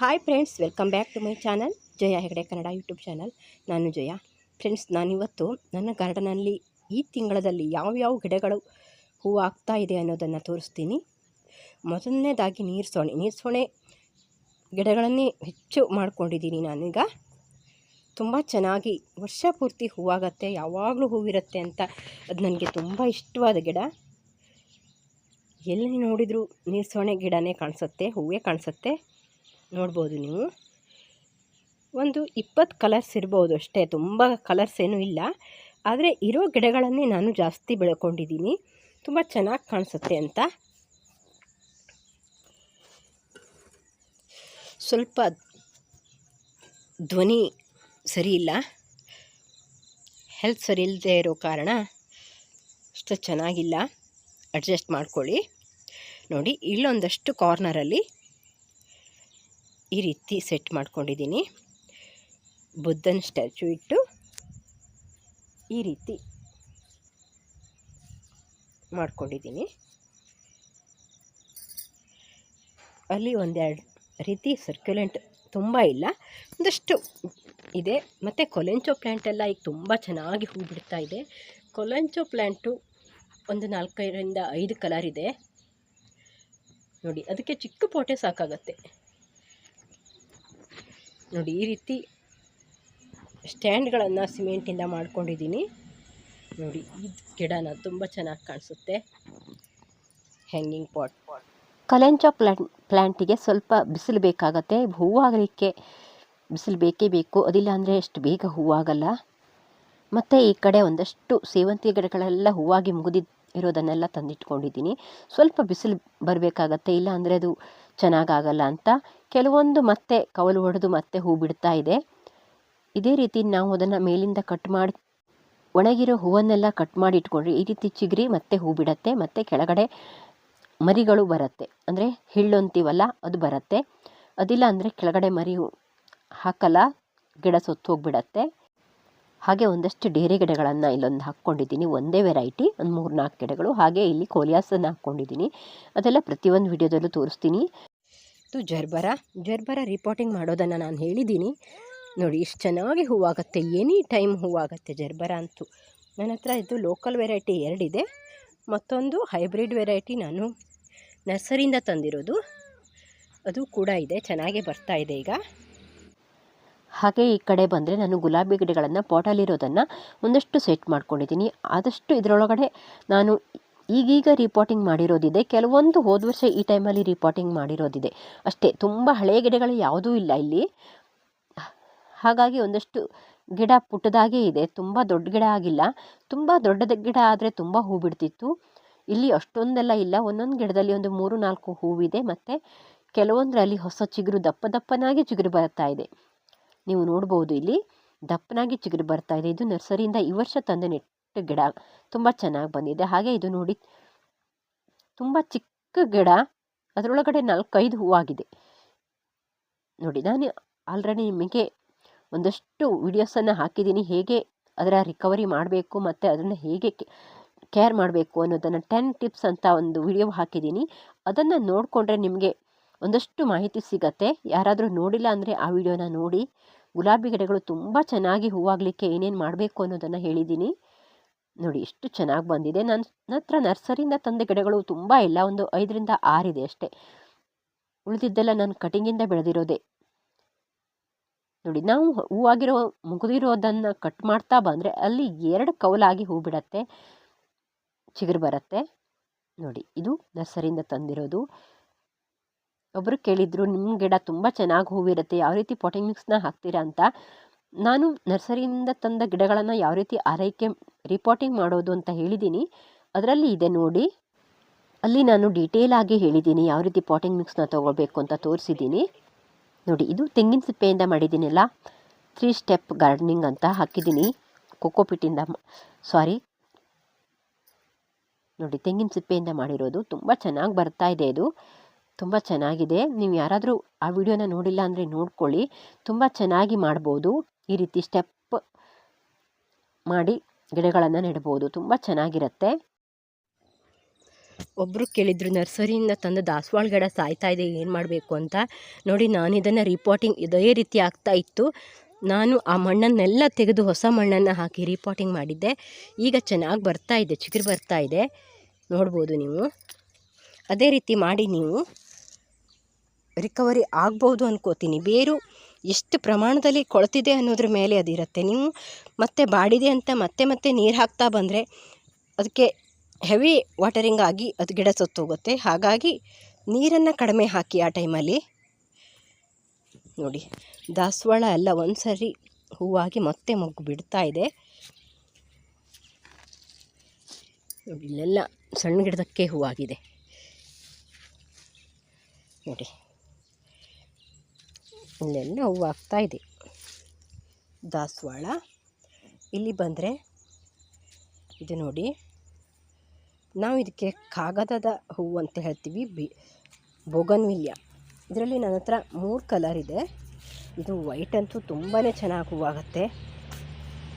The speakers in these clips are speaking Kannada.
Hi friends welcome back to my channel Jaya Hegde Kannada YouTube channel ನಾನು ಜಯ. ಫ್ರೆಂಡ್ಸ್ ನಾನಿವತ್ತು ನನ್ನ ಗಾರ್ಡನಲ್ಲಿ ಈ ತಿಂಗಳದಲ್ಲಿ ಯಾವ್ಯಾವ ಗಿಡಗಳು ಹೂವು ಆಗ್ತಾ ಇದೆ ಅನ್ನೋದನ್ನು ತೋರಿಸ್ತೀನಿ. ಮೊದಲನೇದಾಗಿ ನೀರ್ಸೋಣೆ. ನೀರ್ಸೋಣೆ ಗಿಡಗಳನ್ನೇ ಹೆಚ್ಚು ಮಾಡ್ಕೊಂಡಿದ್ದೀನಿ ನಾನೀಗ. ತುಂಬ ಚೆನ್ನಾಗಿ ವರ್ಷ ಪೂರ್ತಿ ಹೂವಾಗತ್ತೆ, ಯಾವಾಗಲೂ ಹೂವಿರುತ್ತೆ ಅಂತ ಅದು ನನಗೆ ತುಂಬ ಇಷ್ಟವಾದ ಗಿಡ. ಎಲ್ಲಿ ನೋಡಿದರೂ ನೀರ್ಸೋಣೆ ಗಿಡನೇ ಕಾಣಿಸುತ್ತೆ, ಹೂವೇ ಕಾಣಿಸುತ್ತೆ. ನೋಡ್ಬೋದು ನೀವು. ಒಂದು ಇಪ್ಪತ್ತು ಕಲರ್ಸ್ ಇರ್ಬೋದು ಅಷ್ಟೇ, ತುಂಬ ಕಲರ್ಸ್ ಏನೂ ಇಲ್ಲ. ಆದರೆ ಇರೋ ಗಿಡಗಳನ್ನೇ ನಾನು ಜಾಸ್ತಿ ಬೆಳ್ಕೊಂಡಿದ್ದೀನಿ. ತುಂಬ ಚೆನ್ನಾಗಿ ಕಾಣಿಸುತ್ತೆ ಅಂತ. ಸ್ವಲ್ಪ ಧ್ವನಿ ಸರಿ ಇಲ್ಲ. ಹೆಲ್ತ್ ಸರಿ ಇಲ್ಲದೆ ಇರೋ ಕಾರಣ ಅಷ್ಟು ಚೆನ್ನಾಗಿಲ್ಲ. ಅಡ್ಜಸ್ಟ್ ಮಾಡ್ಕೊಳ್ಳಿ. ನೋಡಿ, ಇಲ್ಲೊಂದಷ್ಟು ಕಾರ್ನರಲ್ಲಿ ಈ ರೀತಿ ಸೆಟ್ ಮಾಡ್ಕೊಂಡಿದ್ದೀನಿ. ಬುದ್ಧನ ಸ್ಟ್ಯಾಚು ಇಟ್ಟು ಈ ರೀತಿ ಮಾಡ್ಕೊಂಡಿದ್ದೀನಿ. ಅಲ್ಲಿ ಒಂದೆರಡು ರೀತಿ ಸರ್ಕ್ಯುಲೆಂಟ್ ತುಂಬ ಇಲ್ಲ. ಒಂದಷ್ಟು ಇದೆ. ಮತ್ತು ಕೊಲೆಂಚೋ ಪ್ಲ್ಯಾಂಟೆಲ್ಲ ಈಗ ತುಂಬ ಚೆನ್ನಾಗಿ ಹೂ ಬಿಡ್ತಾ ಇದೆ. ಕೊಲೆಂಚೋ ಪ್ಲ್ಯಾಂಟು ಒಂದು ನಾಲ್ಕೈದರಿಂದ ಐದು ಕಲರ್ ಇದೆ. ನೋಡಿ, ಅದಕ್ಕೆ ಚಿಕ್ಕ ಪೋಟೆ ಸಾಕಾಗತ್ತೆ. ನೋಡಿ, ಈ ರೀತಿ ಸ್ಟ್ಯಾಂಡ್ಗಳನ್ನು ಸಿಮೆಂಟಿಂದ ಮಾಡ್ಕೊಂಡಿದ್ದೀನಿ. ನೋಡಿ, ಈ ಗಿಡನ ತುಂಬ ಚೆನ್ನಾಗಿ ಕಾಣಿಸುತ್ತೆ. ಹ್ಯಾಂಗಿಂಗ್ ಪಾಟ್ ಕಲೆಂಚ ಪ್ಲ್ಯಾಂಟ್ ಪ್ಲ್ಯಾಂಟಿಗೆ ಸ್ವಲ್ಪ ಬಿಸಿಲು ಬೇಕಾಗತ್ತೆ. ಹೂವಾಗಲಿಕ್ಕೆ ಬಿಸಿಲು ಬೇಕೇ ಬೇಕು. ಅದಿಲ್ಲ ಅಂದರೆ ಅಷ್ಟು ಬೇಗ ಹೂವಾಗಲ್ಲ ಮತ್ತು ಈ ಕಡೆ ಒಂದಷ್ಟು ಸೇವಂತಿಗೆ ಗಿಡಗಳೆಲ್ಲ ಹೂವಾಗಿ ಮುಗಿದಿ ಇರೋದನ್ನೆಲ್ಲ ತಂದಿಟ್ಕೊಂಡಿದ್ದೀನಿ. ಸ್ವಲ್ಪ ಬಿಸಿಲು ಬರಬೇಕಾಗತ್ತೆ. ಇಲ್ಲ ಅಂದರೆ ಅದು ಚೆನ್ನಾಗಾಗಲ್ಲ ಅಂತ ಕೆಲವೊಂದು ಮತ್ತೆ ಕವಲು ಹೊಡೆದು ಮತ್ತೆ ಹೂ ಬಿಡ್ತಾ ಇದೆ. ಇದೇ ರೀತಿ ನಾವು ಅದನ್ನು ಮೇಲಿಂದ ಕಟ್ ಮಾಡಿ, ಒಣಗಿರೋ ಹೂವನ್ನೆಲ್ಲ ಕಟ್ ಮಾಡಿ ಇಟ್ಕೊಂಡ್ರೆ ಈ ರೀತಿ ಚಿಗುರಿ ಮತ್ತೆ ಹೂ ಬಿಡತ್ತೆ, ಮತ್ತು ಕೆಳಗಡೆ ಮರಿಗಳು ಬರುತ್ತೆ. ಅಂದರೆ ಹಿಳ್ಳು ಅಂತೀವಲ್ಲ, ಅದು ಬರುತ್ತೆ. ಅದಿಲ್ಲ ಅಂದರೆ ಕೆಳಗಡೆ ಮರಿ ಹಾಕಲ್ಲ, ಗಿಡ ಸೊತ್ತು ಹೋಗ್ಬಿಡತ್ತೆ. ಹಾಗೆ ಒಂದಷ್ಟು ಡೇರೆ ಗಿಡಗಳನ್ನು ಇಲ್ಲೊಂದು ಹಾಕ್ಕೊಂಡಿದ್ದೀನಿ. ಒಂದೇ ವೆರೈಟಿ ಒಂದು ಮೂರು ನಾಲ್ಕು ಗಿಡಗಳು. ಹಾಗೆ ಇಲ್ಲಿ ಕೋಲಿಯಾಸನ್ನು ಹಾಕ್ಕೊಂಡಿದ್ದೀನಿ. ಅದೆಲ್ಲ ಪ್ರತಿಯೊಂದು ವಿಡಿಯೋದಲ್ಲೂ ತೋರಿಸ್ತೀನಿ. ಇದು ಜರ್ಬರ. ಜರ್ಬರ ರಿಪೋರ್ಟಿಂಗ್ ಮಾಡೋದನ್ನು ನಾನು ಹೇಳಿದ್ದೀನಿ ನೋಡಿ, ಇಷ್ಟು ಚೆನ್ನಾಗಿ ಹೂವಾಗುತ್ತೆ ಎನಿ ಟೈಮ್ ಹೂವಾಗುತ್ತೆ ಜರ್ಬರ ಅಂತೂ. ನನ್ನ ಹತ್ರ ಇದು ಲೋಕಲ್ ವೆರೈಟಿ ಎರಡಿದೆ ಮತ್ತೊಂದು ಹೈಬ್ರಿಡ್ ವೆರೈಟಿ ನಾನು ನರ್ಸರಿಯಿಂದ ತಂದಿರೋದು. ಅದು ಕೂಡ ಇದೆ, ಚೆನ್ನಾಗೇ ಬರ್ತಾ ಇದೆ ಈಗ. ಹಾಗೆ ಈ ಕಡೆ ಬಂದರೆ ನಾನು ಗುಲಾಬಿ ಗಿಡಗಳನ್ನು ಪಾಟಲ್ಲಿರೋದನ್ನು ಒಂದಷ್ಟು ಸೆಟ್ ಮಾಡ್ಕೊಂಡಿದ್ದೀನಿ ಆದಷ್ಟು ಇದರೊಳಗಡೆ ನಾನು ಈಗೀಗ ರಿಪೋರ್ಟಿಂಗ್ ಮಾಡಿರೋದಿದೆ. ಕೆಲವೊಂದು ಹೋದ ವರ್ಷ ಈ ಟೈಮಲ್ಲಿ ರಿಪೋರ್ಟಿಂಗ್ ಮಾಡಿರೋದಿದೆ. ಅಷ್ಟೇ, ತುಂಬ ಹಳೆಯ ಗಿಡಗಳು ಯಾವುದೂ ಇಲ್ಲ ಇಲ್ಲಿ. ಹಾಗಾಗಿ ಒಂದಷ್ಟು ಗಿಡ ಪುಟ್ಟದಾಗೇ ಇದೆ. ತುಂಬ ದೊಡ್ಡ ಗಿಡ ಆಗಿಲ್ಲ. ತುಂಬ ದೊಡ್ಡದ ಗಿಡ ಆದರೆ ತುಂಬ ಹೂ ಬಿಡ್ತಿತ್ತು. ಇಲ್ಲಿ ಅಷ್ಟೊಂದೆಲ್ಲ ಇಲ್ಲ. ಒಂದೊಂದು ಗಿಡದಲ್ಲಿ ಒಂದು ಮೂರು, ನಾಲ್ಕು ಹೂವಿದೆ. ಮತ್ತು ಕೆಲವೊಂದರಲ್ಲಿ ಹೊಸ ಚಿಗುರು ದಪ್ಪ ದಪ್ಪನಾಗಿ ಚಿಗುರು ಬರ್ತಾ ಇದೆ. ನೀವು ನೋಡ್ಬೋದು ಇಲ್ಲಿ ದಪ್ಪನಾಗಿ ಚಿಗುರು ಬರ್ತಾ ಇದೆ. ಇದು ನರ್ಸರಿಯಿಂದ ಈ ವರ್ಷ ತಂದು ನೆಟ್ಟ ಗಿಡ ತುಂಬ ಚೆನ್ನಾಗಿ ಬಂದಿದೆ. ಹಾಗೆ ಇದು ನೋಡಿ, ತುಂಬ ಚಿಕ್ಕ ಗಿಡ, ಅದರೊಳಗಡೆ ನಾಲ್ಕೈದು ಹೂವಾಗಿದೆ. ನೋಡಿ, ನಾನು ಆಲ್ರೆಡಿ ನಿಮಗೆ ಒಂದಷ್ಟು ವಿಡಿಯೋಸನ್ನು ಹಾಕಿದ್ದೀನಿ. ಹೇಗೆ ಅದರ ರಿಕವರಿ ಮಾಡಬೇಕು ಮತ್ತು ಅದನ್ನು ಹೇಗೆ ಕೇರ್ ಮಾಡಬೇಕು ಅನ್ನೋದನ್ನು ಟೆನ್ ಟಿಪ್ಸ್ ಅಂತ ಒಂದು ವಿಡಿಯೋ ಹಾಕಿದ್ದೀನಿ. ಅದನ್ನು ನೋಡಿಕೊಂಡ್ರೆ ನಿಮಗೆ ಒಂದಷ್ಟು ಮಾಹಿತಿ ಸಿಗತ್ತೆ. ಯಾರಾದರೂ ನೋಡಿಲ್ಲ ಅಂದರೆ ಆ ವಿಡಿಯೋನ ನೋಡಿ. ಗುಲಾಬಿ ಗಿಡಗಳು ತುಂಬ ಚೆನ್ನಾಗಿ ಹೂವಾಗಲಿಕ್ಕೆ ಏನೇನು ಮಾಡಬೇಕು ಅನ್ನೋದನ್ನು ಹೇಳಿದ್ದೀನಿ. ನೋಡಿ ಎಷ್ಟು ಚೆನ್ನಾಗಿ ಬಂದಿದೆ. ನನ್ನ ಹತ್ರ ನರ್ಸರಿಯಿಂದ ತಂದ ಗಿಡಗಳು ತುಂಬ ಇಲ್ಲ, ಒಂದು ಐದರಿಂದ ಆರಿದೆ ಅಷ್ಟೇ. ಉಳಿದಿದ್ದೆಲ್ಲ ನಾನು ಕಟಿಂಗಿಂದ ಬೆಳೆದಿರೋದೆ. ನೋಡಿ, ನಾವು ಹೂವಾಗಿರೋ ಮುಗಿದಿರೋದನ್ನು ಕಟ್ ಮಾಡ್ತಾ ಬಂದರೆ ಅಲ್ಲಿ ಎರಡು ಕೌಲಾಗಿ ಹೂ ಬಿಡತ್ತೆ. ಚಿಗುರು ಬರುತ್ತೆ. ನೋಡಿ, ಇದು ನರ್ಸರಿಯಿಂದ ತಂದಿರೋದು. ಒಬ್ಬರು ಕೇಳಿದರು ನಿಮ್ಮ ಗಿಡ ತುಂಬ ಚೆನ್ನಾಗಿ ಹೂವಿರುತ್ತೆ, ಯಾವ ರೀತಿ ಪಾಟಿಂಗ್ ಮಿಕ್ಸ್ನ ಹಾಕ್ತೀರಾ? ಅಂತ. ನಾನು ನರ್ಸರಿಯಿಂದ ತಂದ ಗಿಡಗಳನ್ನು ಯಾವ ರೀತಿ ಆರೈಕೆ ರಿಪೋರ್ಟಿಂಗ್ ಮಾಡೋದು ಅಂತ ಹೇಳಿದ್ದೀನಿ ಅದರಲ್ಲಿ ಇದೆ ನೋಡಿ. ಅಲ್ಲಿ ನಾನು ಡೀಟೇಲ್ ಆಗಿ ಹೇಳಿದ್ದೀನಿ ಯಾವ ರೀತಿ ಪಾಟಿಂಗ್ ಮಿಕ್ಸ್ನ ತೊಗೊಳ್ಬೇಕು ಅಂತ ತೋರಿಸಿದ್ದೀನಿ ನೋಡಿ, ಇದು ತೆಂಗಿನ ಸಿಪ್ಪೆಯಿಂದ ಮಾಡಿದ್ದೀನಲ್ಲ ತ್ರೀ ಸ್ಟೆಪ್ ಗಾರ್ಡನಿಂಗ್ ಅಂತ ಹಾಕಿದ್ದೀನಿ ಕೊಕ್ಕೋಪಿಟ್ಟಿಂದ ಸಾರಿ ನೋಡಿ, ತೆಂಗಿನ ಸಿಪ್ಪೆಯಿಂದ ಮಾಡಿರೋದು ತುಂಬ ಚೆನ್ನಾಗಿ ಬರ್ತಾ ಇದೆ ಇದು. ತುಂಬ ಚೆನ್ನಾಗಿದೆ. ನೀವು ಯಾರಾದರೂ ಆ ವಿಡಿಯೋನ ನೋಡಿಲ್ಲ ಅಂದರೆ ನೋಡ್ಕೊಳ್ಳಿ. ತುಂಬ ಚೆನ್ನಾಗಿ ಮಾಡ್ಬೋದು. ಈ ರೀತಿ ಸ್ಟೆಪ್ ಮಾಡಿ ಗಿಡಗಳನ್ನು ನೆಡ್ಬೋದು ತುಂಬ ಚೆನ್ನಾಗಿರುತ್ತೆ. ಒಬ್ಬರು ಕೇಳಿದ್ರು, ನರ್ಸರಿಯಿಂದ ತಂದು ದಾಸವಾಳ ಗಿಡ ಸಾಯ್ತಾ ಇದೆ, ಏನು ಮಾಡಬೇಕು ಅಂತ? ನೋಡಿ, ನಾನು ಇದನ್ನು ರಿಪೋರ್ಟಿಂಗ್ ಇದೇ ರೀತಿ ಆಗ್ತಾ ಇತ್ತು. ನಾನು ಆ ಮಣ್ಣನ್ನೆಲ್ಲ ತೆಗೆದು ಹೊಸ ಮಣ್ಣನ್ನು ಹಾಕಿ ರಿಪೋರ್ಟಿಂಗ್ ಮಾಡಿದ್ದೆ. ಈಗ ಚೆನ್ನಾಗಿ ಬರ್ತಾ ಇದೆ, ಚಿಗುರು ಬರ್ತಾ ಇದೆ. ನೋಡ್ಬೋದು ನೀವು. ಅದೇ ರೀತಿ ಮಾಡಿ ನೀವು. ರಿಕವರಿ ಆಗ್ಬೋದು ಅನ್ಕೋತೀನಿ. ಬೇರು ಎಷ್ಟು ಪ್ರಮಾಣದಲ್ಲಿ ಕೊಳ್ತಿದೆ ಅನ್ನೋದ್ರ ಮೇಲೆ ಅದಿರುತ್ತೆ ನೀವು ಮತ್ತೆ ಬಾಡಿದೆ ಅಂತ ಮತ್ತೆ ಮತ್ತೆ ನೀರು ಹಾಕ್ತಾ ಬಂದರೆ ಅದಕ್ಕೆ ಹೆವಿ ವಾಟರಿಂಗ್ ಆಗಿ ಅದು ಗಿಡ ಸತ್ತೋಗುತ್ತೆ. ಹಾಗಾಗಿ ನೀರನ್ನು ಕಡಿಮೆ ಹಾಕಿ ಆ ಟೈಮಲ್ಲಿ. ನೋಡಿ, ದಾಸವಾಳ ಎಲ್ಲ ಒಂದು ಸರಿ ಹೂವಾಗಿ ಮತ್ತೆ ಮೊಗ್ಗು ಬಿಡ್ತಾ ಇದೆ. ನೋಡಿ, ಇಲ್ಲೆಲ್ಲ ಸಣ್ಣ ಗಿಡದಕ್ಕೆ ಹೂವಾಗಿದೆ. ನೋಡಿ. ಇಲ್ಲೆಲ್ಲ ಹೂವು ಇದೆ. ದಾಸವಾಳ. ಇಲ್ಲಿ ಬಂದರೆ ಇದು ನೋಡಿ, ನಾವು ಇದಕ್ಕೆ ಕಾಗದದ ಹೂವು ಅಂತ ಹೇಳ್ತೀವಿ, ಬಿ, ಬೋಗನ್ವಿಲ್ಯ. ಇದರಲ್ಲಿ ನನ್ನ ಹತ್ರ ಮೂರು ಕಲರ್ ಇದೆ. ಇದು ವೈಟ್ ಅಂತೂ ತುಂಬಾ ಚೆನ್ನಾಗಿ ಹೂವಾಗುತ್ತೆ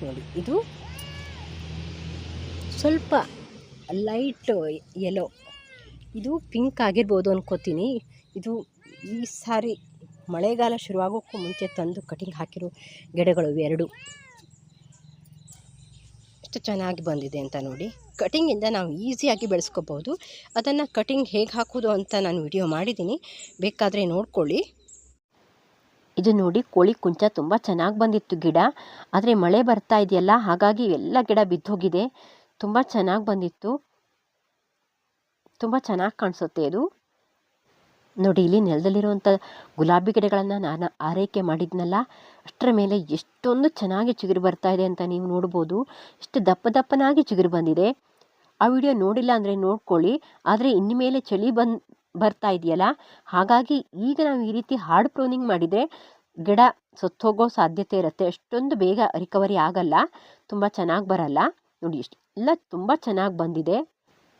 ನೋಡಿ, ಇದು ಸ್ವಲ್ಪ ಲೈಟ್ ಯೆಲೋ ಇದು ಪಿಂಕ್ ಆಗಿರ್ಬೋದು ಅನ್ಕೋತೀನಿ. ಇದು ಈ ಸಾರಿ ಮಳೆಗಾಲ ಶುರುವಾಗೋಕ್ಕೂ ಮುಂಚೆ ತಂದು ಕಟಿಂಗ್ ಹಾಕಿರೋ ಗಿಡಗಳು ಎರಡು. ಎಷ್ಟು ಚೆನ್ನಾಗಿ ಬಂದಿದೆ ಅಂತ ನೋಡಿ. ಕಟಿಂಗಿಂದ ನಾವು ಈಸಿಯಾಗಿ ಬೆಳೆಸ್ಕೋಬೋದು. ಅದನ್ನು ಕಟಿಂಗ್ ಹೇಗೆ ಹಾಕೋದು ಅಂತ ನಾನು ವಿಡಿಯೋ ಮಾಡಿದ್ದೀನಿ. ಬೇಕಾದರೆ ನೋಡ್ಕೊಳ್ಳಿ. ಇದು ನೋಡಿ ಕೋಳಿ ಕುಂಚ ತುಂಬ ಚೆನ್ನಾಗಿ ಬಂದಿತ್ತು ಗಿಡ. ಆದರೆ ಮಳೆ ಬರ್ತಾ ಇದೆಯಲ್ಲ, ಹಾಗಾಗಿ ಎಲ್ಲ ಗಿಡ ಬಿದ್ದೋಗಿದೆ. ತುಂಬ ಚೆನ್ನಾಗಿ ಬಂದಿತ್ತು. ತುಂಬ ಚೆನ್ನಾಗಿ ಕಾಣಿಸುತ್ತೆ ಇದು. ನೋಡಿ, ಇಲ್ಲಿ ನೆಲದಲ್ಲಿರುವಂಥ ಗುಲಾಬಿ ಗಿಡಗಳನ್ನು ನಾನು ಆರೈಕೆ ಮಾಡಿದ್ನಲ್ಲ, ಅಷ್ಟರ ಮೇಲೆ ಎಷ್ಟೊಂದು ಚೆನ್ನಾಗಿ ಚಿಗುರು ಬರ್ತಾ ಇದೆ ಅಂತ ನೀವು ನೋಡ್ಬೋದು. ಎಷ್ಟು ದಪ್ಪ ದಪ್ಪನಾಗಿ ಚಿಗುರು ಬಂದಿದೆ. ಆ ವಿಡಿಯೋ ನೋಡಿಲ್ಲ ಅಂದರೆ ನೋಡ್ಕೊಳ್ಳಿ, ಆದರೆ ಇನ್ನು ಮೇಲೆ ಚಳಿ ಬಂದು, ಬರ್ತಾ ಇದೆಯಲ್ಲ? ಹಾಗಾಗಿ ಈಗ ನಾವು ಈ ರೀತಿ ಹಾರ್ಡ್ ಪ್ರೂನಿಂಗ್ ಮಾಡಿದರೆ ಗಿಡ ಸತ್ತೋಗೋ ಸಾಧ್ಯತೆ ಇರುತ್ತೆ. ಅಷ್ಟೊಂದು ಬೇಗ ರಿಕವರಿ ಆಗಲ್ಲ, ತುಂಬ ಚೆನ್ನಾಗಿ ಬರಲ್ಲ. ನೋಡಿ, ಇಷ್ಟೆಲ್ಲ ತುಂಬ ಚೆನ್ನಾಗಿ ಬಂದಿದೆ.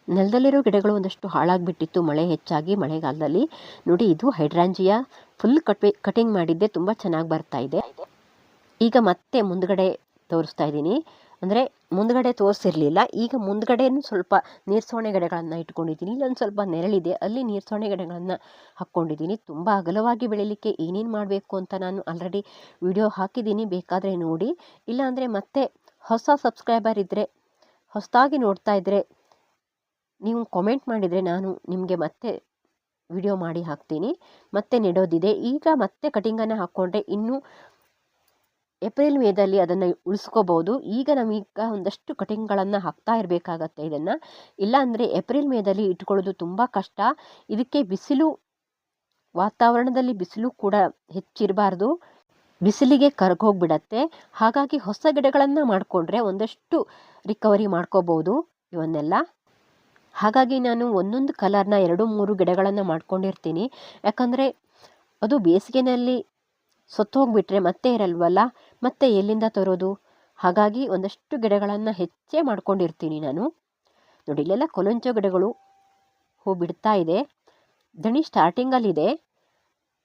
ನೆಲದಲ್ಲಿರೋ ಗಿಡಗಳು ಒಂದಷ್ಟು ಹಾಳಾಗಿಬಿಟ್ಟಿತ್ತು. ಮಳೆ ಹೆಚ್ಚಾಗಿ, ಮಳೆಗಾಲದಲ್ಲಿ. ನೋಡಿ, ಇದು ಹೈಡ್ರಾಂಜಿಯಾ. ಫುಲ್ ಕಟ್ ಕಟಿಂಗ್ ಮಾಡಿದ್ದೆ. ತುಂಬ ಚೆನ್ನಾಗಿ ಬರ್ತಾ ಇದೆ. ಈಗ ಮತ್ತೆ ಮುಂದ್ಗಡೆ ತೋರಿಸ್ತಾ ಇದ್ದೀನಿ. ಅಂದರೆ, ಮುಂದ್ಗಡೆ ತೋರಿಸಿರಲಿಲ್ಲ. ಈಗ ಮುಂದ್ಗಡೆನೂ ಸ್ವಲ್ಪ ನೀರ್ಸೋಣೆ ಗಿಡಗಳನ್ನು ಇಟ್ಕೊಂಡಿದ್ದೀನಿ. ಇಲ್ಲೊಂದು ಸ್ವಲ್ಪ ನೆರಳಿದೆ. ಅಲ್ಲಿ ನೀರ್ಸೋಣೆ ಗಿಡಗಳನ್ನು ಹಾಕ್ಕೊಂಡಿದ್ದೀನಿ. ತುಂಬ ಅಗಲವಾಗಿ ಬೆಳೀಲಿಕ್ಕೆ ಏನೇನು ಮಾಡಬೇಕು ಅಂತ ನಾನು ಆಲ್ರೆಡಿ ವಿಡಿಯೋ ಹಾಕಿದ್ದೀನಿ. ಬೇಕಾದರೆ ನೋಡಿ. ಇಲ್ಲಾಂದರೆ ಮತ್ತೆ ಹೊಸ ಸಬ್ಸ್ಕ್ರೈಬರ್ ಇದ್ದರೆ ಹೊಸದಾಗಿ ನೋಡ್ತಾ ಇದ್ದರೆ ನೀವು ಕಾಮೆಂಟ್ ಮಾಡಿದರೆ ನಾನು ನಿಮಗೆ ಮತ್ತೆ ವಿಡಿಯೋ ಮಾಡಿ ಹಾಕ್ತೀನಿ. ಮತ್ತೆ ನೆಡೋದಿದೆ. ಈಗ ಮತ್ತೆ ಕಟಿಂಗನ್ನು ಹಾಕ್ಕೊಂಡ್ರೆ ಇನ್ನೂ ಏಪ್ರಿಲ್ ಮೇದಲ್ಲಿ ಅದನ್ನು ಉಳಿಸ್ಕೋಬೋದು. ಈಗ ನಮೀಗ ಒಂದಷ್ಟು ಕಟಿಂಗ್ಗಳನ್ನು ಹಾಕ್ತಾ ಇರಬೇಕಾಗತ್ತೆ ಇದನ್ನು. ಇಲ್ಲಾಂದರೆ ಏಪ್ರಿಲ್ ಮೇದಲ್ಲಿ ಇಟ್ಕೊಳ್ಳೋದು ತುಂಬ ಕಷ್ಟ. ಇದಕ್ಕೆ ಬಿಸಿಲು ವಾತಾವರಣದಲ್ಲಿ ಬಿಸಿಲು ಕೂಡ ಹೆಚ್ಚಿರಬಾರ್ದು. ಬಿಸಿಲಿಗೆ ಕರ್ಗೋಗ್ಬಿಡತ್ತೆ. ಹಾಗಾಗಿ ಹೊಸ ಗಿಡಗಳನ್ನು ಮಾಡಿಕೊಂಡ್ರೆ ಒಂದಷ್ಟು ರಿಕವರಿ ಮಾಡ್ಕೋಬೋದು ಇವನ್ನೆಲ್ಲ. ಹಾಗಾಗಿ ನಾನು ಒಂದೊಂದು ಕಲರ್ನ ಎರಡು ಮೂರು ಗಿಡಗಳನ್ನು ಮಾಡ್ಕೊಂಡಿರ್ತೀನಿ. ಯಾಕಂದರೆ ಅದು ಬೇಸಿಗೆನಲ್ಲಿ ಸತ್ತೋಗ್ಬಿಟ್ರೆ ಮತ್ತೆ ಇರಲ್ವಲ್ಲ? ಮತ್ತೆ ಎಲ್ಲಿಂದ ತರೋದು? ಹಾಗಾಗಿ ಒಂದಷ್ಟು ಗಿಡಗಳನ್ನು ಹೆಚ್ಚೇ ಮಾಡ್ಕೊಂಡಿರ್ತೀನಿ ನಾನು. ನೋಡಿ, ಇಲ್ಲೆಲ್ಲ ಕೊಲಂಚೋ ಗಿಡಗಳು ಹೂ ಬಿಡ್ತಾ ಇದೆ. ದಣಿ ಸ್ಟಾರ್ಟಿಂಗಲ್ಲಿದೆ.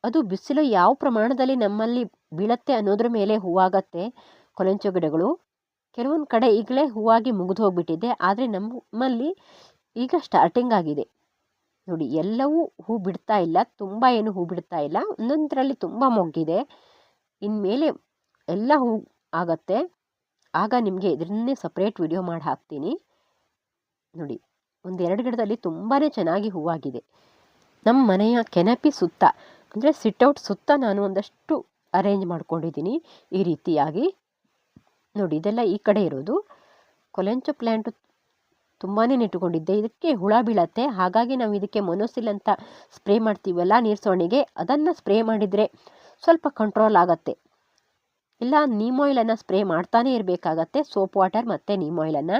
ಅದು ಬಿಸಿಲು ಯಾವ ಪ್ರಮಾಣದಲ್ಲಿ ನಮ್ಮಲ್ಲಿ ಬೀಳತ್ತೆ ಅನ್ನೋದ್ರ ಮೇಲೆ ಹೂವಾಗತ್ತೆ ಕೊಲಂಚೋ ಗಿಡಗಳು. ಕೆಲವೊಂದು ಕಡೆ ಈಗಲೇ ಹೂವಾಗಿ ಮುಗಿದು ಹೋಗ್ಬಿಟ್ಟಿದೆ. ಆದರೆ ನಮ್ಮಲ್ಲಿ ಈಗ ಸ್ಟಾರ್ಟಿಂಗ್ ಆಗಿದೆ. ನೋಡಿ, ಎಲ್ಲವೂ ಹೂ ಬಿಡ್ತಾ ಇಲ್ಲ, ತುಂಬ ಏನು ಹೂ ಬಿಡ್ತಾ ಇಲ್ಲ, ಒಂದೊಂದರಲ್ಲಿ ತುಂಬ ಮೊಗ್ಗಿದೆ. ಇನ್ಮೇಲೆ ಎಲ್ಲ ಹೂ ಆಗತ್ತೆ. ಆಗ ನಿಮಗೆ ಇದನ್ನೇ ಸಪ್ರೇಟ್ ವಿಡಿಯೋ ಮಾಡಿ ಹಾಕ್ತೀನಿ. ನೋಡಿ, ಒಂದೆರಡು ಗಿಡದಲ್ಲಿ ತುಂಬಾ ಚೆನ್ನಾಗಿ ಹೂವಾಗಿದೆ. ನಮ್ಮ ಮನೆಯ ಕೆನಪಿ ಸುತ್ತ, ಅಂದರೆ ಸಿಟ್ಔಟ್ ಸುತ್ತ ನಾನು ಒಂದಷ್ಟು ಅರೇಂಜ್ ಮಾಡ್ಕೊಂಡಿದ್ದೀನಿ ಈ ರೀತಿಯಾಗಿ. ನೋಡಿ, ಇದೆಲ್ಲ ಈ ಕಡೆ ಇರೋದು. ಕೊಲೆಂಚು ಪ್ಲ್ಯಾಂಟು ತುಂಬಾ ನೆಟ್ಟುಕೊಂಡಿದ್ದೆ. ಇದಕ್ಕೆ ಹುಳ ಬೀಳತ್ತೆ. ಹಾಗಾಗಿ ನಾವು ಇದಕ್ಕೆ ಮೊನೋಸಿಲ್ ಅಂತ ಸ್ಪ್ರೇ ಮಾಡ್ತೀವಲ್ಲ ನೀರು ಸೋಣಿಗೆ ಅದನ್ನು ಸ್ಪ್ರೇ ಮಾಡಿದರೆ ಸ್ವಲ್ಪ ಕಂಟ್ರೋಲ್ ಆಗುತ್ತೆ. ಇಲ್ಲ ನೀಮ್ ಆಯಿಲನ್ನು ಸ್ಪ್ರೇ ಮಾಡ್ತಾನೇ ಇರಬೇಕಾಗತ್ತೆ. ಸೋಪ್ ವಾಟರ್ ಮತ್ತು ನೀಮ್ ಆಯಿಲನ್ನು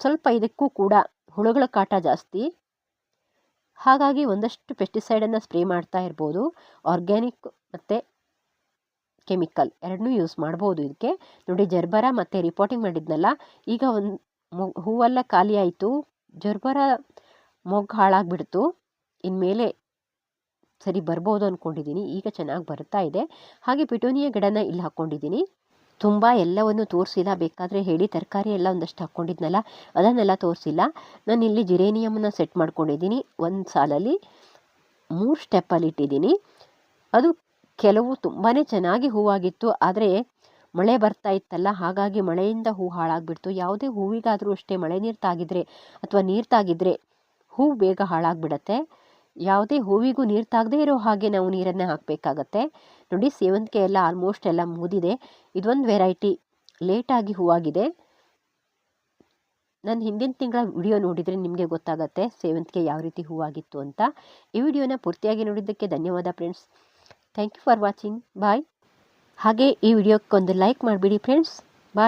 ಸ್ವಲ್ಪ ಇದಕ್ಕೂ ಕೂಡ ಹುಳುಗಳ ಕಾಟ ಜಾಸ್ತಿ. ಹಾಗಾಗಿ ಒಂದಷ್ಟು ಪೆಸ್ಟಿಸೈಡನ್ನು ಸ್ಪ್ರೇ ಮಾಡ್ತಾ ಇರ್ಬೋದು. ಆರ್ಗ್ಯಾನಿಕ್ ಮತ್ತು ಕೆಮಿಕಲ್ ಎರಡನ್ನೂ ಯೂಸ್ ಮಾಡ್ಬೋದು ಇದಕ್ಕೆ. ನೋಡಿ, ಜರ್ಬರ ಮತ್ತು ರಿಪೋರ್ಟಿಂಗ್ ಮಾಡಿದ್ನಲ್ಲ, ಈಗ ಒಂದು ಮೊ ಹೂವೆಲ್ಲ ಖಾಲಿ ಆಯಿತು. ಜರ್ಬರ ಮೊಗ್ಗು ಹಾಳಾಗಿಬಿಡ್ತು. ಇನ್ಮೇಲೆ ಸರಿ ಬರ್ಬೋದು ಅಂದ್ಕೊಂಡಿದ್ದೀನಿ ಈಗ ಚೆನ್ನಾಗಿ ಬರ್ತಾ ಇದೆ. ಹಾಗೆ ಪಿಟೋನಿಯ ಗಿಡನ ಇಲ್ಲಿ ಹಾಕ್ಕೊಂಡಿದ್ದೀನಿ ತುಂಬ ಎಲ್ಲವನ್ನು ತೋರಿಸಿಲ್ಲ. ಬೇಕಾದರೆ ಹೇಳಿ ತರಕಾರಿ ಎಲ್ಲ ಒಂದಷ್ಟು ಹಾಕ್ಕೊಂಡಿದ್ನಲ್ಲ ಅದನ್ನೆಲ್ಲ ತೋರಿಸಿಲ್ಲ. ನಾನು ಇಲ್ಲಿ ಜಿರೇನಿಯಮನ್ನು ಸೆಟ್ ಮಾಡ್ಕೊಂಡಿದ್ದೀನಿ ಒಂದು ಸಾಲಲ್ಲಿ. ಮೂರು ಸ್ಟೆಪ್ಪಲ್ಲಿ ಇಟ್ಟಿದ್ದೀನಿ ಅದು ಕೆಲವು ತುಂಬಾ ಚೆನ್ನಾಗಿ ಹೂವಾಗಿತ್ತು. ಆದರೆ ಮಳೆ ಬರ್ತಾ ಇತ್ತಲ್ಲ, ಹಾಗಾಗಿ ಮಳೆಯಿಂದ ಹೂ ಹಾಳಾಗ್ಬಿಡ್ತು. ಯಾವುದೇ ಹೂವಿಗಾದರೂ ಅಷ್ಟೇ ಮಳೆ ನೀರು ತಾಗಿದ್ರೆ ಅಥವಾ ನೀರು ತಾಗಿದ್ರೆ ಹೂ ಬೇಗ ಹಾಳಾಗ್ಬಿಡತ್ತೆ. ಯಾವುದೇ ಹೂವಿಗೂ ನೀರು ತಾಗದೇ ಇರೋ ಹಾಗೆ ನಾವು ನೀರನ್ನು ಹಾಕಬೇಕಾಗತ್ತೆ. ನೋಡಿ, ಸೇವಂತಿಗೆ ಎಲ್ಲ ಆಲ್ಮೋಸ್ಟ್ ಎಲ್ಲ ಮುಗಿದಿದೆ. ಇದೊಂದು ವೆರೈಟಿ ಲೇಟಾಗಿ ಹೂವಾಗಿದೆ. ನಾನು ಹಿಂದಿನ ತಿಂಗಳ ವಿಡಿಯೋ ನೋಡಿದರೆ ನಿಮಗೆ ಗೊತ್ತಾಗತ್ತೆ ಸೇವಂತಿಗೆ ಯಾವ ರೀತಿ ಹೂವಾಗಿತ್ತು ಅಂತ. ಈ ವಿಡಿಯೋನ ಪೂರ್ತಿಯಾಗಿ ನೋಡಿದ್ದಕ್ಕೆ ಧನ್ಯವಾದ friends thank you for watching bye ಹಾಗೆ ಈ ವಿಡಿಯೋಕ್ಕೊಂದು ಲೈಕ್ ಮಾಡಿಬಿಡಿ ಫ್ರೆಂಡ್ಸ್